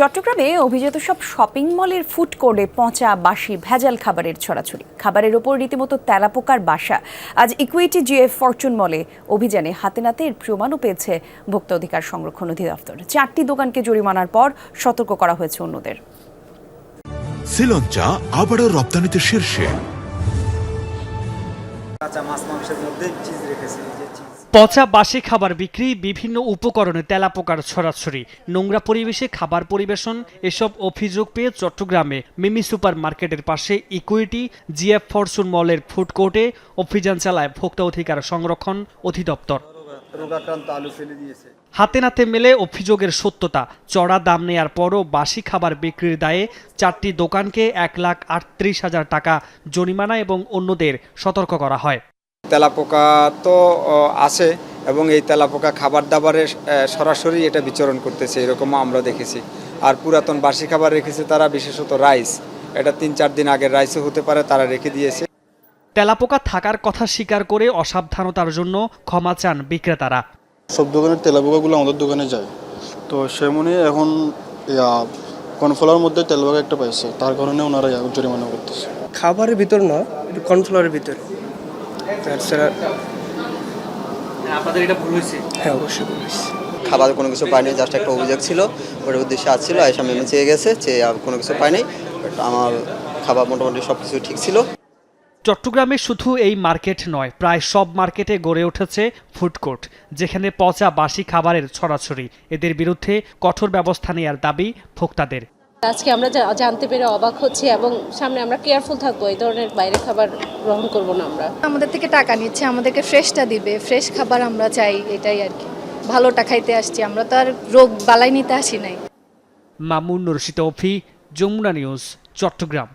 চট্টগ্রামে অভিজাত সব শপিং মলের ফুড কোর্টে পচা বাসি ভেজাল খাবারের ছড়াছড়ি। খাবারের ওপর রীতিমতো তেলাপোকার বাসা। আজ ইকুইটি জিএফ ফরচুন মলে অভিযানে হাতে নাতে এর প্রমাণও পেয়েছে ভোক্তা অধিকার সংরক্ষণ অধিদপ্তর। চারটি দোকানকে জরিমানার পর সতর্ক করা হয়েছে অন্যদের। শ্রীলঞ্চা আবারও রপ্তানিতে শীর্ষে। কাঁচা মাছ মাংসের মধ্যে চিজ রেখেছে এই যে চিজ পচা বাসি খাবার বিক্রি বিভিন্ন উপকরণে তেলাপোকার ছড়াছড়ি নোংরা পরিবেশে খাবার পরিবেশন এসব অভিযোগ পেয়ে চট্টগ্রামে মিমি সুপার মার্কেটের পাশে ইকুইটি জিএফ ফরচুন মলের ফুড কোর্টে অভিযান চালায় ভোক্তা অধিকার সংরক্ষণ অধিদপ্তর। রোগাক্রান্ত আলু ফেলে দিয়েছে। হাতে নাতে মেলে অভিযোগের সত্যতা চড়া দাম নেয়ার পরও বাসি খাবার বিক্রির দায়ে চারটি দোকানকে এক লাখ আটত্রিশ হাজার টাকা জরিমানা এবং অন্যদের সতর্ক করা হয়। তেলাপোকা তো আছে এবং এই তেলাপোকা খাবার দাবারে সরাসরি এটা বিচরণ করতেছে এরকমও আমরা দেখেছি। আর পুরাতন বাসি খাবার রেখেছে তারা বিশেষত রাইস। এটা তিন চার দিন আগের রাইসও হতে পারে তারা রেখে দিয়েছে। তেলাপোকা থাকার কথা স্বীকার করে অসাবধানতার জন্য ক্ষমা চান বিক্রেতারা। সব দোকানের তেলাপোকাগুলো আমাদের দোকানে যায়। তো সেমনি এখন কর্নফ্লাওয়ার মধ্যে তেলাপোকা একটা পাইছে তার কারণে ওনারা জরিমানা করতেছে। খাবারের ভিতর না একটু কর্নফ্লাওয়ারের ভিতর। তাছাড়া আপনাদের এটা ভুল হয়েছে। হ্যাঁ অবশ্যই বলিস খাবার কোনো কিছু পাইনি জাস্ট একটা অভিযোগ ছিল। ওটার উদ্দেশ্যে আসছিল এসে মেমে চেয়ে গেছে চেয়ে আর কোনো কিছু পাইনি But আমার খাবার মোটামুটি সব কিছু ঠিক ছিল। চট্টগ্রামে শুধু এই মার্কেট নয় প্রায় সব মার্কেটে গড়ে উঠেছে ফুড কোর্ট যেখানে পচা বাসি খাবারের ছড়াছড়ি। এদের বিরুদ্ধে কঠোর ব্যবস্থা নেওয়ার দাবি ভোক্তাদের। আজকে আমরা জানতে পেরে অবাক হচ্ছি এবং সামনে আমরা কেয়ারফুল থাকব এই ধরনের বাইরে খাবার গ্রহণ করব না আমরা। আমাদের থেকে টাকা নিচ্ছে আমাদেরকে ফ্রেশটা দিবে ফ্রেশ খাবার আমরা চাই এটাই আর কি। ভালোটা খাইতে আসছি আমরা তো আর রোগ বালাই নিতে আসি নাই। মামুন রশিদ অফি যমুনা নিউজ চট্টগ্রাম।